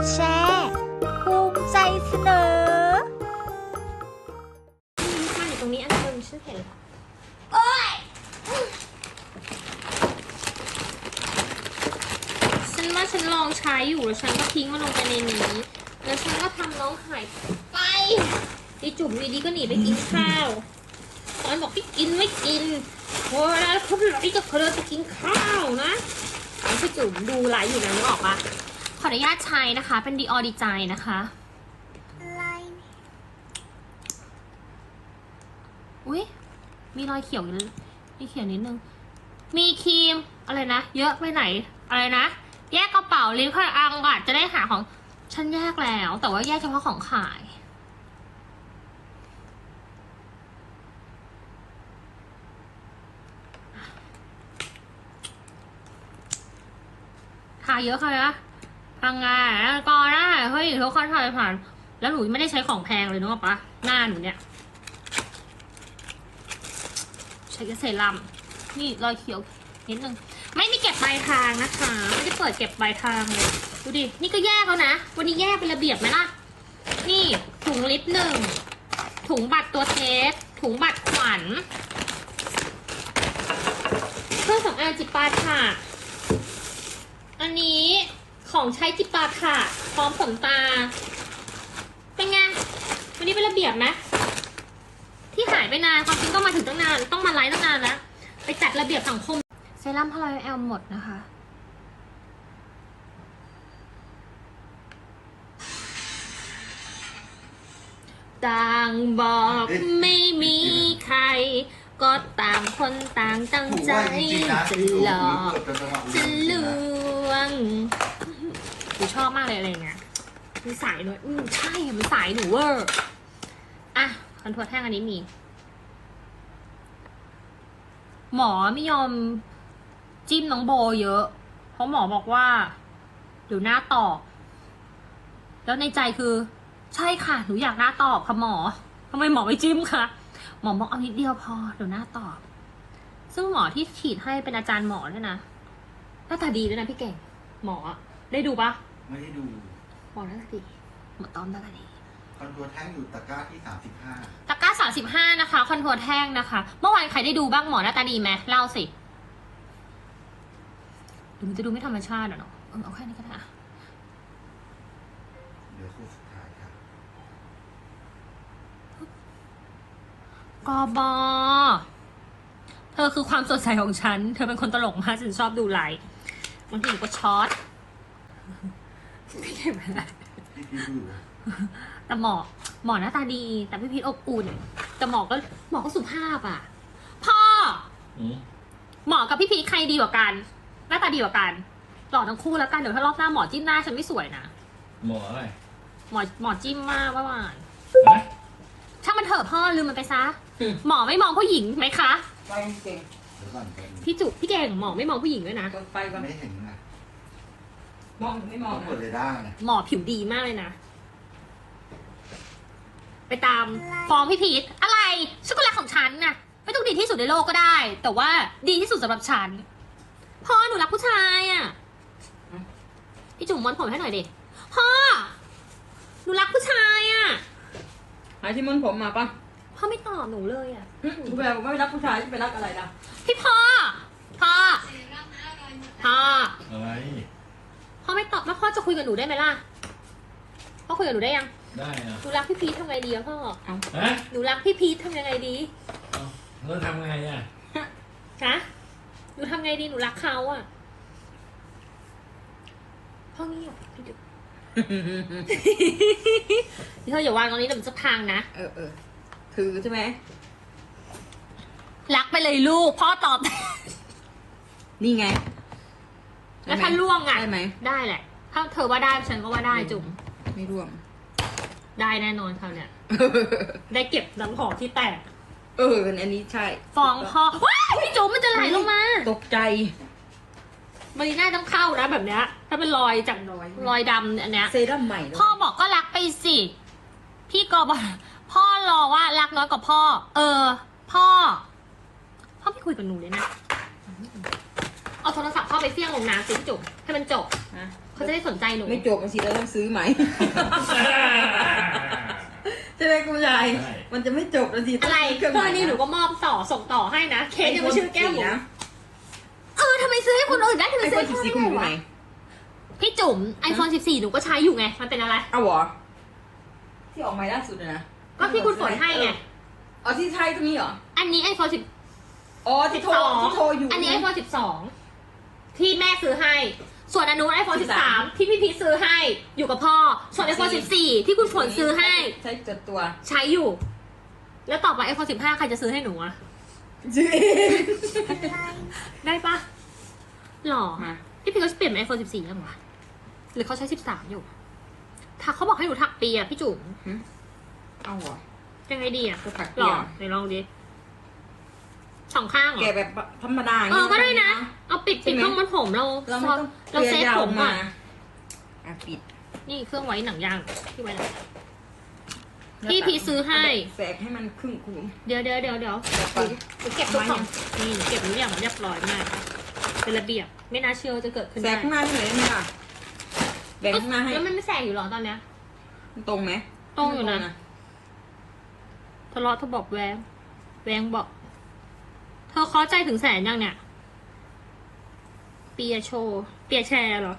ดแชร์ภูมิใจเสนอข้างอยู่ตรงนี้อันนึงฉันเห็นฉันว่าฉันลองใช้อยู่แล้วฉันก็ทิ้งมันลงไปในนี้แล้วฉันก็ทำน้องหายไปดีจุ่มดีดีก็หนีไปกินข้าวตอนบอกไม่กินไม่กินโอ้ยแล้วเขาไหลก็เขาเลยไปกินข้าวนะแล้พี่จุ่มดูไลฟ์อยู่นะนึกออกปะ ขออนุญาตใช้นะคะ เป็นดีออดีใจนะคะอุ้ยมีรอยเขียวอยู่มีเขียวนิดนึง มีครีมอะไรนะ เยอะไปไหน อะไรนะ แยกกระเป๋าลิ้นค่อยอังอะจะได้หาของ ฉันแยกแล้ว แต่ว่าแยกเฉพาะของขายขายเยอะค่ะนะ พังงาแล้วก็ได้เฮ้ยทุกคนถ่ายผ่าน แล้วหนูไม่ได้ใช้ของแพงเลยเนึกออกปะหน้าหนูเนี่ย ใช้เซรั่มนี่รอยเขียวนิดนึงไม่มีเก็บปลายทางนะคะไม่ได้เปิดเก็บปลายทางเลยดูดินี่ก็แยกแล้วนะวันนี้แยกเป็นระเบียบไหมล่ะ นี่ถุงลิปหนึ่งถุงบัตรตัวเทสถุงบัตรขวัญเครื่องสำอางจิปาถะอันนี้ ของใช้จิปาถะพร้อมขนตา เป็นไง วันนี้เป็นระเบียบไหมที่หายไปนาน ความจริงต้องมาถึงตั้งนาน ต้องมาไลฟ์ตั้งนานแล้ว ไปจัดระเบียบสังคม เซรั่มพลอยแอลหมดนะคะ ต่างบอกไม่มีใคร ก็ต่างคนต่างตั้งใจ จะหลอก จะลวง หนูชอบมากเลยอะไรเงี้ยมันสายหนูอืมใช่มันสายหนูเวอร์อะคอนทัวร์แท่งอันนี้มี หมอไม่ยอมจิ้มน้องโบเยอะ เพราะหมอบอกว่าเดี๋ยวหน้าตอบแล้วในใจคือ ใช่ค่ะ หนูอยากหน้าตอบค่ะหมอทำไมหมอไม่จิ้มคะหมอบอกเอานิดเดียวพอเดี๋ยวหน้าตอบ ซึ่งหมอที่ฉีดให้เป็นอาจารย์หมอด้วยนะหน้าตาดีด้วยนะพี่เก่ง หมอได้ดูปะ ไม่ได้ดูหมอหน้าตาดีหมอต้อมหน้าตาดีคอนทัวร์แท่งอยู่ตะกร้าที่35ตะกร้าสามสิบห้านะคะ คอนโทรลแท่งนะคะ เมื่อวานใครได้ดูบ้างหมอหน้าตาดีไหมเล่าสิหรือมันจะดูไม่ธรรมชาติอะเนาะเออเอาแค่นี้ก็ได้อะเดี๋ยวคู่สุดท้ายค่ะกอบอเธอคือความสดใสของฉัน เธอเป็นคนตลกมากฉันชอบดูไลฟ์บางทีหนูก็ช็อต ไม่ใช่ไหมล่ะพี่พี่ดูแต่หมอหมอหน้าตาดี แต่พี่พีทอบอุ่น แต่หมอก็หมอก็สุภาพอะ พ่อหมอกับพี่พีทใครดีกว่ากัน หน้าตาดีกว่ากันหล่อทั้งคู่แล้วกันเดี๋ยวถ้ารอบหน้าหมอจิ้มหน้าฉันไม่สวยนะหมออะไรหมอหมอจิ้มมากว่าหวานฮะช่างมันเถอะพ่อลืมมันไปซะ หมอไม่มองผู้หญิงไหมคะ ไปเก่งเดี๋ยวก่อนเป็นพี่จุพี่เก่งหมอไม่มองผู้หญิงด้วยนะก็ไปก่อนไม่เห็นนะ มองหรือไม่มอต้องงเปิดเรดาร์นะหมอผิวดีมากเลยนะ ไปตามฟ้องพี่พีทอะไรช็อกโกแลตของฉันน่ะ ไม่ต้องดีที่สุดในโลกก็ได้ แต่ว่าดีที่สุดสำหรับฉันพ่อหนูรักผู้ชายอะพี่จุ๋มม้วนผมให้หน่อยดิพ่อหนูรักผู้ชายอะหายที่มันผมมาปะพ่อไม่ตอบหนูเลยอะ กูแบบว่าไม่รักผู้ชายจะไปรักอะไรล่ะพี่พ่อพ่อพ่ออะไร พ่อไม่ตอบแล้วพ่อจะคุยกับหนูได้ไหมล่ะพ่อคุยกับหนูได้ยังได้อะหนูรักพี่พีททำไงดีอะพ่อฮะหนูรักพี่พีททำยังไงดีเอาแล้วทำไงอะฮะหนูทำไงดีหนูรักเขาอะพ่อเงียบพี่จุ๊บเธออย่าวางตรงนี้เดี๋ยวมันจะพังนะเออเออถือใช่ไหมรักไปเลยลูก พ่อตอบ นี่ไง แล้วถ้าล่วงอะได้ไหมได้แหละ ถ้าเธอว่าได้ฉันก็ว่าได้จุ๋มไม่ร่วง ได้แน่นอนเขาวเนี่ย ได้เก็บน้ำหอมที่แตกเอออันนี้ใช่ฟ้องพ่อว้ายพี่จุ๋มมันจะไหลลงมาตกใจมารีน่าต้องเข้านะแบบเนี้ย ถ้าเป็นรอยจากรอยรอยดำอันเนี้ยเซรั่มใหม่ด้วยพ่อบอกก็รักไปสิ พี่ก็บอกพ่อรอว่ารักน้อยกว่าพ่อ เออ พ่อ พ่อไม่คุยกับหนูเลยนะ เอาโทรศัพท์พ่อไปเสี่ยงลงน้ำสิพี่จุ๋มให้มันจบนะเขาจะได้สนใจหนูไม่จบมาสิเราต้องซื้อใหม่ใช่ไหมคุณยาย ใช่ มันจะไม่จบแล้วสิต้งอะไรซื้เครื่องเพื่ใหอม่นนี่หนูก็มอบต่อส่งต่อให้นะ เคสยังไม่ชื่อแก้วหมูนะเออทำไมซื้อให้คนอื่นได้ทำไมไอโฟซื้อนให้สิบพ่อสี่คุณอยู่ได้วะไหนพี่จุ๋ม iPhone 14 หนูก็ใช้อยู่ไง มันเป็นอะไร เอาเหรอที่ออกใหม่ล่าสุดอะนะก็ที่คุณฝนให้ไง อ๋อที่ไทยตรงนี้เหรออันนี้ iPhone 10 อ๋อที่โทรที่โทรอยู่อันนี้ iPhone 12 ที่แม่ซื้อให้ ส่วนอันนู้น iPhone 13 ที่พี่พีชซื้อให้อยู่กับพ่อ ส่วน iPhone 14 ที่คุณฝนซื้อให้ ใช้จดตัว ใช้อยู่ แล้วต่อไป iPhone 15 ใครจะซื้อให้หนูอะซื้อเองได้ปะหรอมาพี่พีชเขาเปลี่ยนเป็น iPhone 14ยังวะหรือเขาใช้ 13 อยู่ถักเขาบอกให้หนูถักเปียพี่จุ๋มเอาเหรอยังไงดีอะจะถักหเปีรยอไหนลองดิ สองข้างเหรแกะอแบบธรรมดาย่างเองี้อก็ได้นะ เอาปิดใช่ปิดไหม ข้างบนผมเราเราไม่ต้องเราเซฟยาวผมมาอะอะปิดนี่เครื่องไว้หนังยางที่ไว้หนังพี่พีชซื้อให้ แสกให้มันครึ่งคุ้มเดี๋ยวเดี๋ยวเดี๋ยวเดี๋ยวก่อน หนูเก็บทุกของนี่หนูเก็บทุกอย่างเรียบร้อยมากเป็นระเบียบไม่น่าเชื่อว่าจะเกิดขึ้นแสได้กข้างหน้าให้หน่อยได้ไหมล่ะแบ่งข้างหน้าให้แล้วมันไม่แสกอยู่เหรอตอนเนี้ย มันตรงไหมตรงอยู่นะ ทะเลาะเธอบอกแวงแวงบอกเธอเคอใจถึงแสนยังเนี่ย เปียโชว์เปียแชร์เหรอ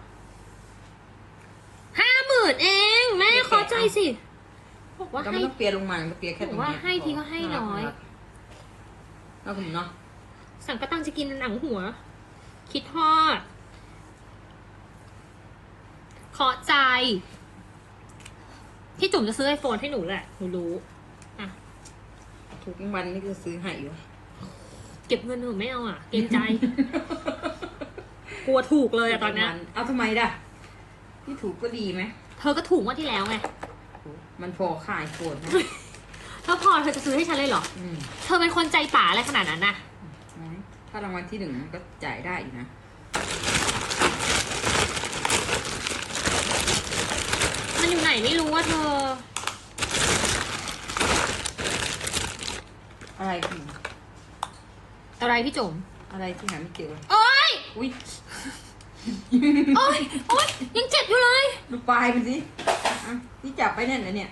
ห้าหมื่นเอง แม่เคอใจสิบอกว่าก็ให้ไม่ต้องเปียลงมาก็เปียแค่ตรงบอกว่าเนี้ยให้ทีก็ให้น้อยแล้วคุณเนาะสั่งกระตังจะกินหนังหัว คิดทอดขอใจ พี่จุ๋มจะซื้อไอโฟนให้หนูแหละ หนูรู้ถูกรางวันนี่ก็ซื้อให้อยู่ เก็บเงินหนูไม่เอาอะ เกรงใจ กลัวถูกเลยอะตอนเนี้ยเอาทำไมล่ะที่ถูกก็ดีไหม เธอก็ถูกงว่าที่แล้วไง มันพอขายโฟนนะถ้าพอเธอจะซื้อให้ฉันเลยเหรอ อืมเธอเป็นคนใจป่าอะไรขนาดนั้นนะถ้ารางวัลที่หนึ่งมันก็จ่ายได้อยู่นะ มันอยู่ไหนไม่รู้ว่าเธอ อะไรคุณ อะไรพี่จุ๋มอะไรที่หาไม่เจอโอ๊ยอุ้ยโอ๊ยโอ๊ยยังเจ็บอยู่เลย ดูปลายมันสิอะที่จับไปเนี่ยนะเนี่ย